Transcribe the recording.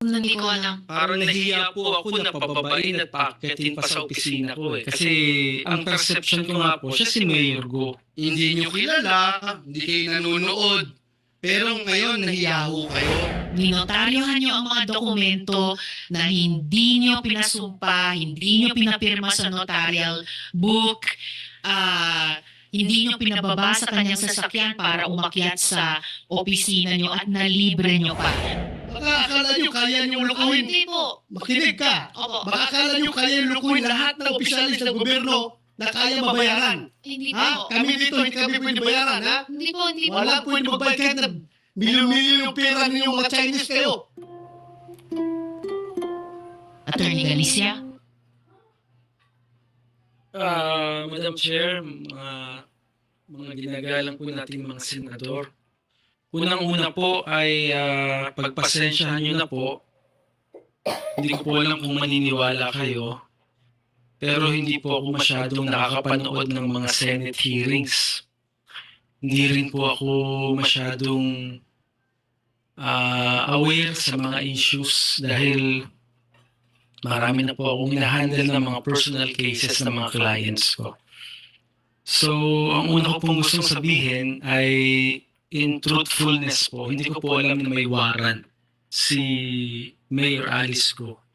Hindi ko alam. Parang nahiya po ako na pababain at paakyatin pa sa opisina ko eh. Kasi ang perception ko nga po, siya si Mayor Go. Hindi nyo kilala, hindi kayo nanonood. Pero ngayon, nahiyaho kayo. Ninotaryohan nyo ang mga dokumento na hindi nyo pinasumpa, hindi nyo pinapirma sa notarial book, ah, hindi nyo pinababa sa kanyang sasakyan para umakyat sa opisina nyo at nalibre nyo pa. Baka akala nyo kaya nyo lukuhin. hindi po. Makinig ka. Opo. Baka akala nyo kaya nyo lukuhin lahat ng opisyalis ng gobyerno na kaya mabayaran. Hindi Ha? po. Kami dito, hindi kami pwede bayaran, ha? Hindi po, hindi po. Wala pwede magbayad kahit na milyon-milyon yung pera ninyong mga Chinese kayo. Attorney Galicia? Ah, Madam Chair, mga, mga ginagalang po natin mga senador. Unang-una po ay ah, pagpasensyahan nyo na po. Hindi ko po alam kung maniniwala kayo. Pero hindi po ako masyadong nakakapanood ng mga Senate hearings. Hindi rin po ako masyadong ah, aware sa mga issues dahil marami na po akong hinahandle ng mga personal cases ng mga clients ko. So, ang una ko pong gustong sabihin ay in truthfulness po, hindi ko po alam na may warrant si Mayor Alice ko